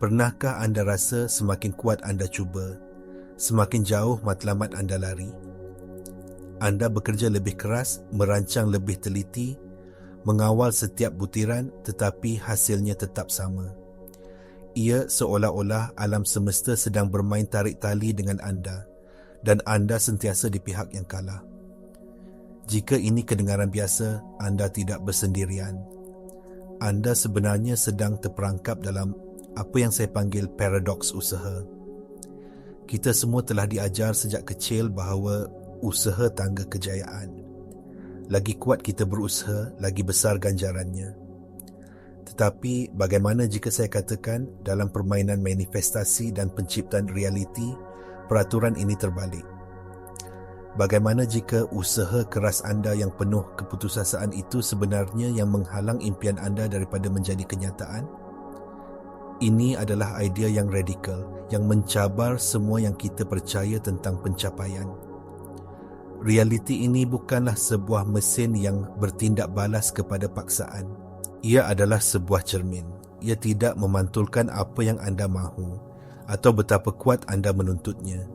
Pernahkah anda rasa semakin kuat anda cuba, semakin jauh matlamat anda lari? Anda bekerja lebih keras, merancang lebih teliti, mengawal setiap butiran tetapi hasilnya tetap sama. Ia seolah-olah alam semesta sedang bermain tarik tali dengan anda dan anda sentiasa di pihak yang kalah. Jika ini kedengaran biasa, anda tidak bersendirian. Anda sebenarnya sedang terperangkap dalam apa yang saya panggil paradoks usaha. Kita semua telah diajar sejak kecil bahawa usaha tangga kejayaan. Lagi kuat kita berusaha, lagi besar ganjarannya. Tetapi bagaimana jika saya katakan dalam permainan manifestasi dan penciptaan realiti, peraturan ini terbalik? Bagaimana jika usaha keras anda yang penuh keputusasaan itu sebenarnya yang menghalang impian anda daripada menjadi kenyataan? Ini adalah idea yang radikal yang mencabar semua yang kita percaya tentang pencapaian. Realiti ini bukanlah sebuah mesin yang bertindak balas kepada paksaan. Ia adalah sebuah cermin. Ia tidak memantulkan apa yang anda mahu atau betapa kuat anda menuntutnya.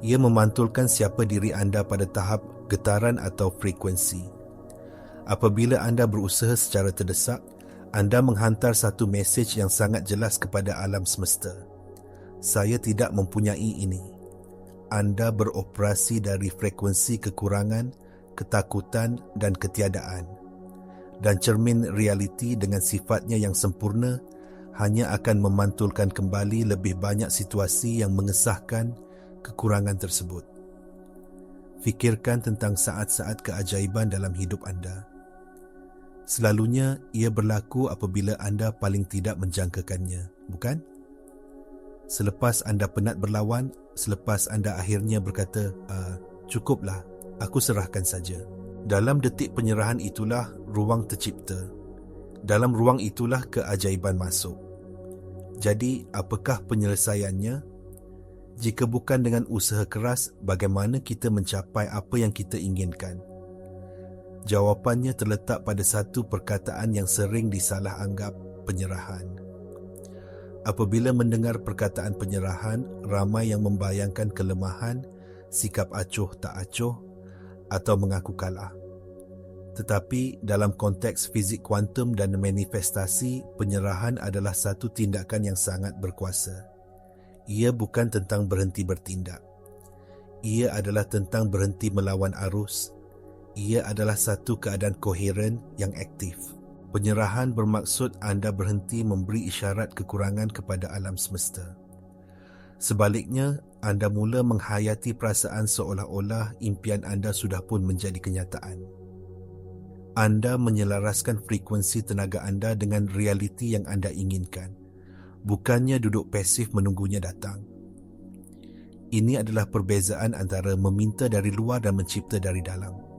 Ia memantulkan siapa diri anda pada tahap getaran atau frekuensi. Apabila anda berusaha secara terdesak, anda menghantar satu mesej yang sangat jelas kepada alam semesta. Saya tidak mempunyai ini. Anda beroperasi dari frekuensi kekurangan, ketakutan dan ketiadaan. Dan cermin realiti dengan sifatnya yang sempurna hanya akan memantulkan kembali lebih banyak situasi yang mengesahkan kekurangan tersebut. Fikirkan tentang saat-saat keajaiban dalam hidup anda. Selalunya ia berlaku apabila anda paling tidak menjangkakannya, bukan? Selepas anda penat berlawan, selepas anda akhirnya berkata, uh, cukuplah, aku serahkan saja. Dalam detik penyerahan itulah ruang tercipta. Dalam ruang itulah keajaiban masuk. Jadi, apakah penyelesaiannya? Jika bukan dengan usaha keras, bagaimana kita mencapai apa yang kita inginkan? Jawapannya terletak pada satu perkataan yang sering disalah anggap penyerahan. Apabila mendengar perkataan penyerahan, ramai yang membayangkan kelemahan, sikap acuh tak acuh atau mengaku kalah. Tetapi dalam konteks fizik kuantum dan manifestasi, penyerahan adalah satu tindakan yang sangat berkuasa. Ia bukan tentang berhenti bertindak. Ia adalah tentang berhenti melawan arus, ia adalah satu keadaan koheren yang aktif. Penyerahan bermaksud anda berhenti memberi isyarat kekurangan kepada alam semesta. Sebaliknya, anda mula menghayati perasaan seolah-olah impian anda sudah pun menjadi kenyataan. Anda menyelaraskan frekuensi tenaga anda dengan realiti yang anda inginkan, bukannya duduk pasif menunggunya datang. Ini adalah perbezaan antara meminta dari luar dan mencipta dari dalam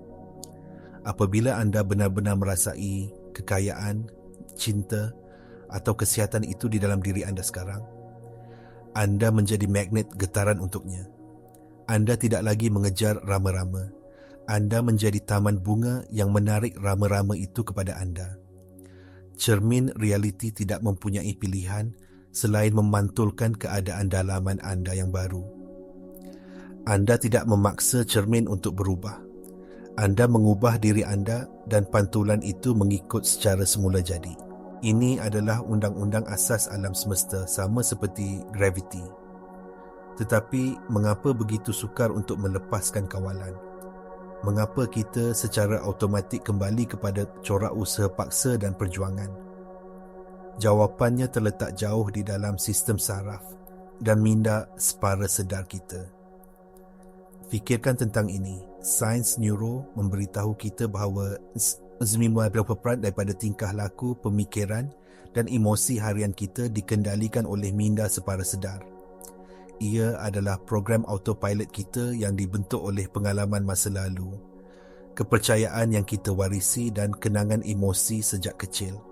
apabila anda benar-benar merasai kekayaan, cinta atau kesihatan itu di dalam diri anda sekarang, anda menjadi magnet getaran untuknya. Anda tidak lagi mengejar rama-rama. Anda menjadi taman bunga yang menarik rama-rama itu kepada anda. Cermin realiti tidak mempunyai pilihan selain memantulkan keadaan dalaman anda yang baru. Anda tidak memaksa cermin untuk berubah anda mengubah diri anda dan pantulan itu mengikut secara semula jadi. Ini adalah undang-undang asas alam semesta sama seperti gravity. Tetapi mengapa begitu sukar untuk melepaskan kawalan? Mengapa kita secara automatik kembali kepada corak usaha paksa dan perjuangan? Jawapannya terletak jauh di dalam sistem saraf dan minda separa sedar kita. Fikirkan tentang ini. Sains neuro memberitahu kita bahawa 90% daripada tingkah laku, pemikiran dan emosi harian kita dikendalikan oleh minda separa sedar. Ia adalah program autopilot kita yang dibentuk oleh pengalaman masa lalu, kepercayaan yang kita warisi dan kenangan emosi sejak kecil.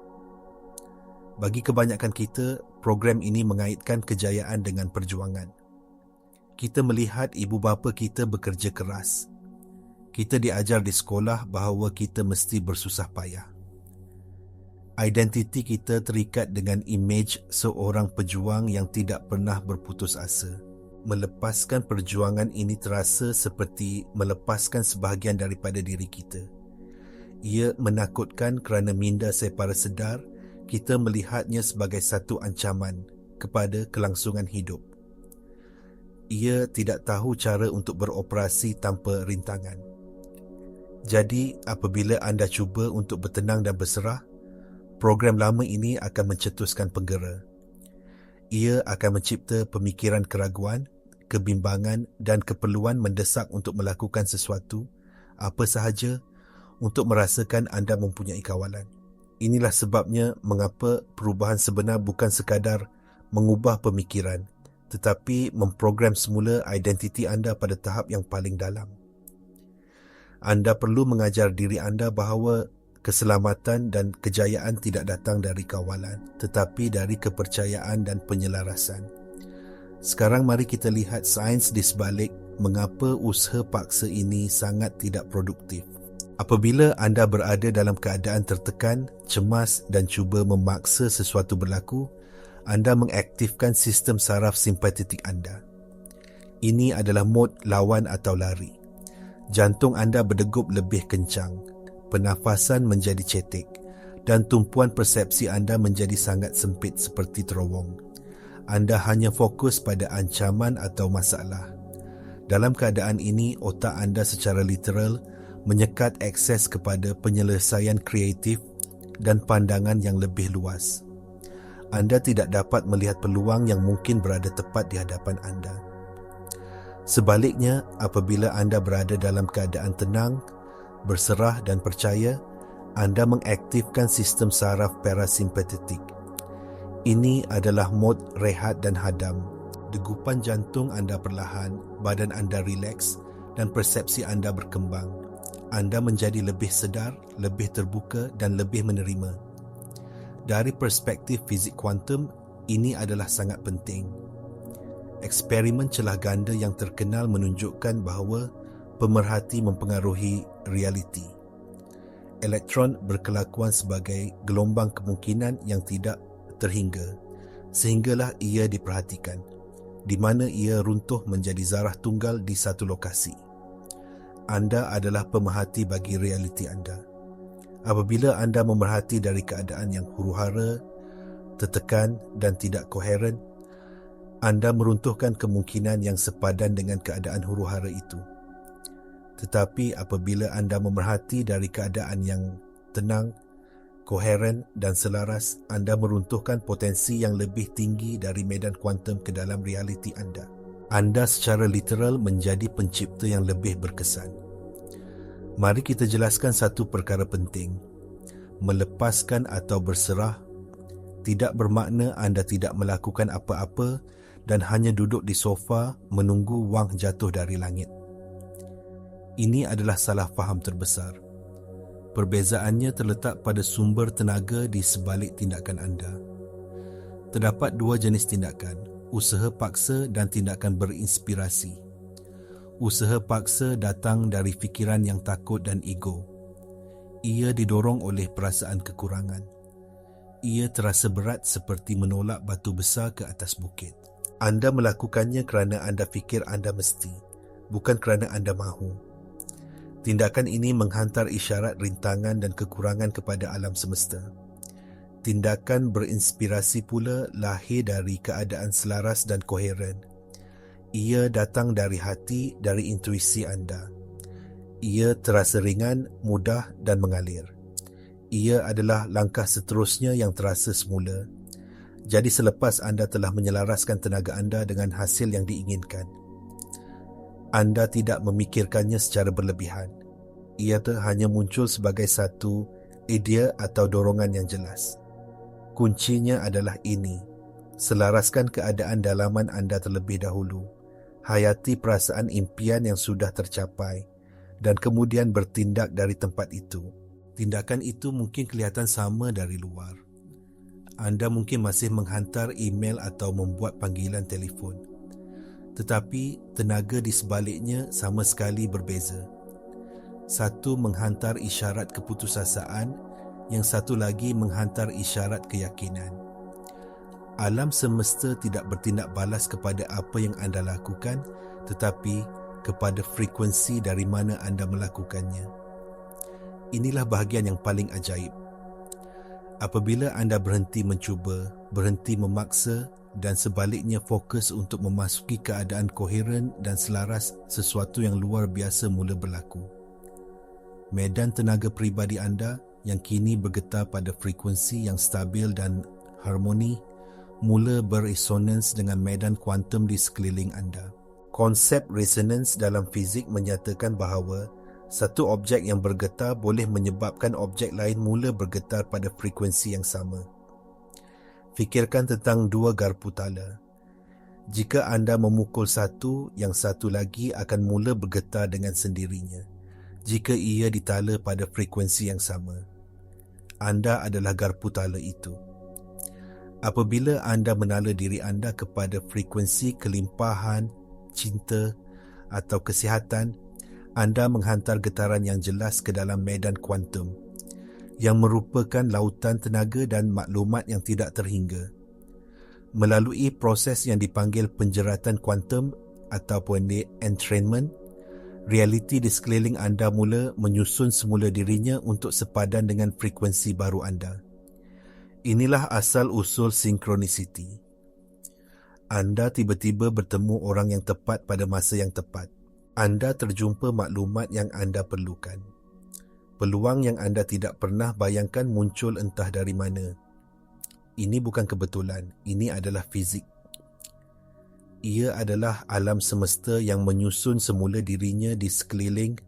Bagi kebanyakan kita, program ini mengaitkan kejayaan dengan perjuangan kita melihat ibu bapa kita bekerja keras. Kita diajar di sekolah bahawa kita mesti bersusah payah. Identiti kita terikat dengan imej seorang pejuang yang tidak pernah berputus asa. Melepaskan perjuangan ini terasa seperti melepaskan sebahagian daripada diri kita. Ia menakutkan kerana minda separa sedar kita melihatnya sebagai satu ancaman kepada kelangsungan hidup. Ia tidak tahu cara untuk beroperasi tanpa rintangan. Jadi, apabila anda cuba untuk bertenang dan berserah, program lama ini akan mencetuskan penggera. Ia akan mencipta pemikiran keraguan, kebimbangan dan keperluan mendesak untuk melakukan sesuatu, apa sahaja, untuk merasakan anda mempunyai kawalan. Inilah sebabnya mengapa perubahan sebenar bukan sekadar mengubah pemikiran, tetapi memprogram semula identiti anda pada tahap yang paling dalam. Anda perlu mengajar diri anda bahawa keselamatan dan kejayaan tidak datang dari kawalan tetapi dari kepercayaan dan penyelarasan. Sekarang mari kita lihat sains di sebalik mengapa usaha paksa ini sangat tidak produktif. Apabila anda berada dalam keadaan tertekan, cemas dan cuba memaksa sesuatu berlaku, anda mengaktifkan sistem saraf simpatetik anda. Ini adalah mod lawan atau lari. Jantung anda berdegup lebih kencang pernafasan menjadi cetek dan tumpuan persepsi anda menjadi sangat sempit seperti terowong. Anda hanya fokus pada ancaman atau masalah. Dalam keadaan ini, otak anda secara literal menyekat akses kepada penyelesaian kreatif dan pandangan yang lebih luas. Anda tidak dapat melihat peluang yang mungkin berada tepat di hadapan anda. Sebaliknya, apabila anda berada dalam keadaan tenang, berserah dan percaya, anda mengaktifkan sistem saraf parasimpatetik. Ini adalah mod rehat dan hadam. Degupan jantung anda perlahan, badan anda rileks dan persepsi anda berkembang. Anda menjadi lebih sedar, lebih terbuka dan lebih menerima. Dari perspektif fizik kuantum, ini adalah sangat penting. Eksperimen celah ganda yang terkenal menunjukkan bahawa pemerhati mempengaruhi realiti. Elektron berkelakuan sebagai gelombang kemungkinan yang tidak terhingga sehinggalah ia diperhatikan di mana ia runtuh menjadi zarah tunggal di satu lokasi. Anda adalah pemerhati bagi realiti anda. Apabila anda memerhati dari keadaan yang huru-hara, tertekan dan tidak koheren, anda meruntuhkan kemungkinan yang sepadan dengan keadaan huru-hara itu. Tetapi apabila anda memerhati dari keadaan yang tenang, koheren dan selaras, anda meruntuhkan potensi yang lebih tinggi dari medan kuantum ke dalam realiti anda. Anda secara literal menjadi pencipta yang lebih berkesan. Mari kita jelaskan satu perkara penting. Melepaskan atau berserah tidak bermakna anda tidak melakukan apa-apa dan hanya duduk di sofa menunggu wang jatuh dari langit. Ini adalah salah faham terbesar. Perbezaannya terletak pada sumber tenaga di sebalik tindakan anda. Terdapat dua jenis tindakan, usaha paksa dan tindakan berinspirasi. Usaha paksa datang dari fikiran yang takut dan ego. Ia didorong oleh perasaan kekurangan. Ia terasa berat seperti menolak batu besar ke atas bukit. Anda melakukannya kerana anda fikir anda mesti, bukan kerana anda mahu. Tindakan ini menghantar isyarat rintangan dan kekurangan kepada alam semesta. Tindakan berinspirasi pula lahir dari keadaan selaras dan koheren. Ia datang dari hati, dari intuisi anda. Ia terasa ringan, mudah dan mengalir. Ia adalah langkah seterusnya yang terasa semula. Jadi selepas anda telah menyelaraskan tenaga anda dengan hasil yang diinginkan, anda tidak memikirkannya secara berlebihan. Ia hanya muncul sebagai satu idea atau dorongan yang jelas. Kuncinya adalah ini. Selaraskan keadaan dalaman anda terlebih dahulu. Hayati perasaan impian yang sudah tercapai dan kemudian bertindak dari tempat itu. Tindakan itu mungkin kelihatan sama dari luar. Anda mungkin masih menghantar email atau membuat panggilan telefon tetapi tenaga di sebaliknya sama sekali berbeza. Satu menghantar isyarat keputusasaan yang satu lagi menghantar isyarat keyakinan. Alam semesta tidak bertindak balas kepada apa yang anda lakukan tetapi kepada frekuensi dari mana anda melakukannya. Inilah bahagian yang paling ajaib. Apabila anda berhenti mencuba, berhenti memaksa dan sebaliknya fokus untuk memasuki keadaan koheren dan selaras sesuatu yang luar biasa mula berlaku. Medan tenaga peribadi anda yang kini bergetar pada frekuensi yang stabil dan harmoni mula beresonans dengan medan kuantum di sekeliling anda. Konsep resonance dalam fizik menyatakan bahawa satu objek yang bergetar boleh menyebabkan objek lain mula bergetar pada frekuensi yang sama. Fikirkan tentang dua garpu tala. Jika anda memukul satu, yang satu lagi akan mula bergetar dengan sendirinya. Jika ia ditala pada frekuensi yang sama, anda adalah garpu tala itu. Apabila anda menala diri anda kepada frekuensi kelimpahan, cinta atau kesihatan, anda menghantar getaran yang jelas ke dalam medan kuantum yang merupakan lautan tenaga dan maklumat yang tidak terhingga. Melalui proses yang dipanggil penjeratan kuantum ataupun entrainment, realiti di sekeliling anda mula menyusun semula dirinya untuk sepadan dengan frekuensi baru anda. Inilah asal usul synchronicity. Anda tiba-tiba bertemu orang yang tepat pada masa yang tepat anda terjumpa maklumat yang anda perlukan. Peluang yang anda tidak pernah bayangkan muncul entah dari mana. Ini bukan kebetulan, ini adalah fizik. Ia adalah alam semesta yang menyusun semula dirinya di sekeliling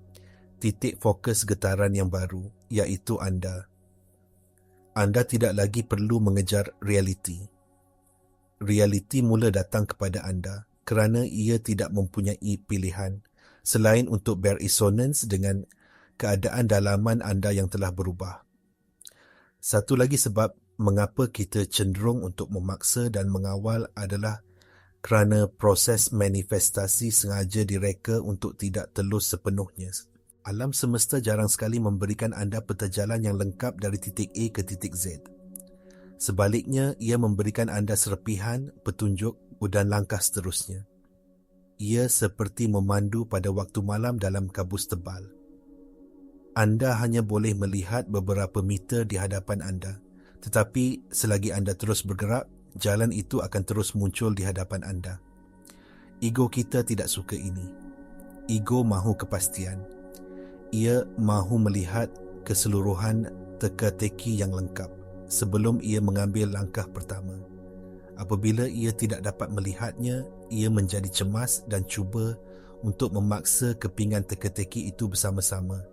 titik fokus getaran yang baru, iaitu anda. Anda tidak lagi perlu mengejar realiti. Realiti mula datang kepada anda kerana ia tidak mempunyai pilihan selain untuk beresonans dengan keadaan dalaman anda yang telah berubah. Satu lagi sebab mengapa kita cenderung untuk memaksa dan mengawal adalah kerana proses manifestasi sengaja direka untuk tidak telus sepenuhnya. Alam semesta jarang sekali memberikan anda peta jalan yang lengkap dari titik A ke titik Z. Sebaliknya, ia memberikan anda serpihan, petunjuk dan langkah seterusnya ia seperti memandu pada waktu malam dalam kabus tebal. Anda hanya boleh melihat beberapa meter di hadapan anda, tetapi selagi anda terus bergerak, jalan itu akan terus muncul di hadapan anda. Ego kita tidak suka ini. Ego mahu kepastian. Ia mahu melihat keseluruhan teka-teki yang lengkap sebelum ia mengambil langkah pertama. Apabila ia tidak dapat melihatnya, ia menjadi cemas dan cuba untuk memaksa kepingan teka-teki itu bersama-sama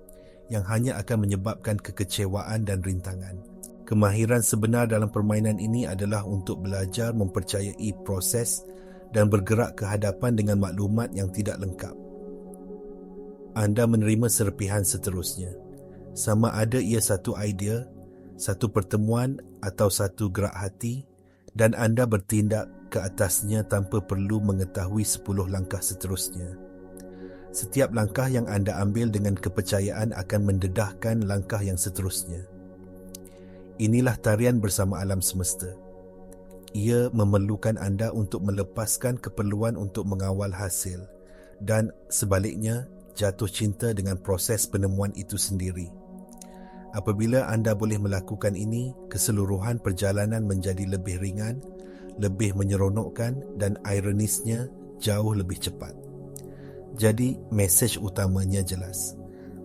yang hanya akan menyebabkan kekecewaan dan rintangan. Kemahiran sebenar dalam permainan ini adalah untuk belajar mempercayai proses dan bergerak ke hadapan dengan maklumat yang tidak lengkap. Anda menerima serpihan seterusnya. Sama ada ia satu idea, satu pertemuan atau satu gerak hati, dan anda bertindak ke atasnya tanpa perlu mengetahui sepuluh langkah seterusnya. Setiap langkah yang anda ambil dengan kepercayaan akan mendedahkan langkah yang seterusnya. Inilah tarian bersama alam semesta. Ia memerlukan anda untuk melepaskan keperluan untuk mengawal hasil dan sebaliknya jatuh cinta dengan proses penemuan itu sendiri. Apabila anda boleh melakukan ini, keseluruhan perjalanan menjadi lebih ringan, lebih menyeronokkan dan ironisnya jauh lebih cepat. Jadi, mesej utamanya jelas.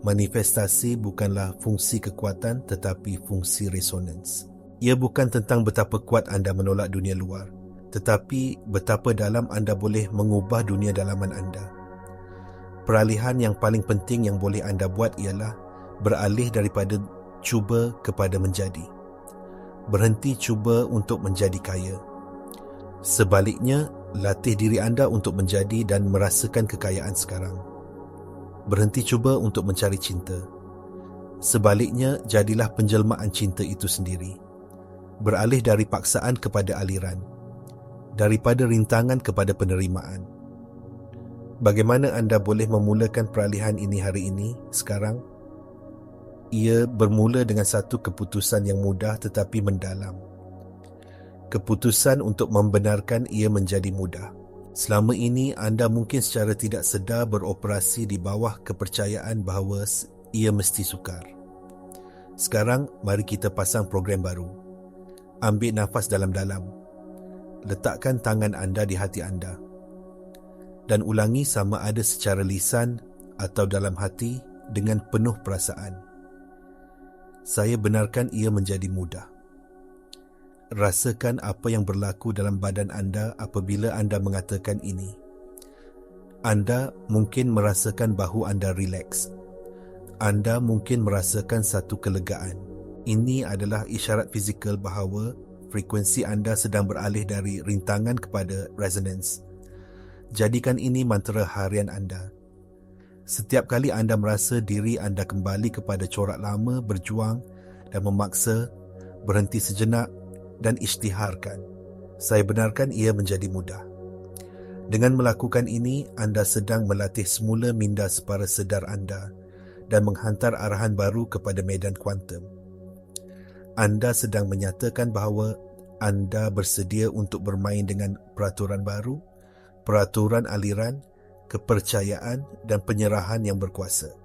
Manifestasi bukanlah fungsi kekuatan tetapi fungsi resonans. Ia bukan tentang betapa kuat anda menolak dunia luar, tetapi betapa dalam anda boleh mengubah dunia dalaman anda. Peralihan yang paling penting yang boleh anda buat ialah beralih daripada cuba kepada menjadi. Berhenti cuba untuk menjadi kaya. Sebaliknya, latih diri anda untuk menjadi dan merasakan kekayaan sekarang. Berhenti cuba untuk mencari cinta. Sebaliknya, jadilah penjelmaan cinta itu sendiri. Beralih dari paksaan kepada aliran. Daripada rintangan kepada penerimaan. Bagaimana anda boleh memulakan peralihan ini hari ini, sekarang? Ia bermula dengan satu keputusan yang mudah tetapi mendalam. Keputusan untuk membenarkan ia menjadi mudah. Selama ini anda mungkin secara tidak sedar beroperasi di bawah kepercayaan bahawa ia mesti sukar. Sekarang mari kita pasang program baru. Ambil nafas dalam-dalam. Letakkan tangan anda di hati anda. Dan ulangi sama ada secara lisan atau dalam hati dengan penuh perasaan. Saya benarkan ia menjadi mudah rasakan apa yang berlaku dalam badan anda apabila anda mengatakan ini. Anda mungkin merasakan bahu anda rileks. Anda mungkin merasakan satu kelegaan. Ini adalah isyarat fizikal bahawa frekuensi anda sedang beralih dari rintangan kepada resonance. Jadikan ini mantra harian anda. Setiap kali anda merasa diri anda kembali kepada corak lama berjuang dan memaksa berhenti sejenak dan isytiharkan. Saya benarkan ia menjadi mudah. Dengan melakukan ini, anda sedang melatih semula minda separa sedar anda dan menghantar arahan baru kepada medan kuantum. Anda sedang menyatakan bahawa anda bersedia untuk bermain dengan peraturan baru, peraturan aliran, kepercayaan dan penyerahan yang berkuasa.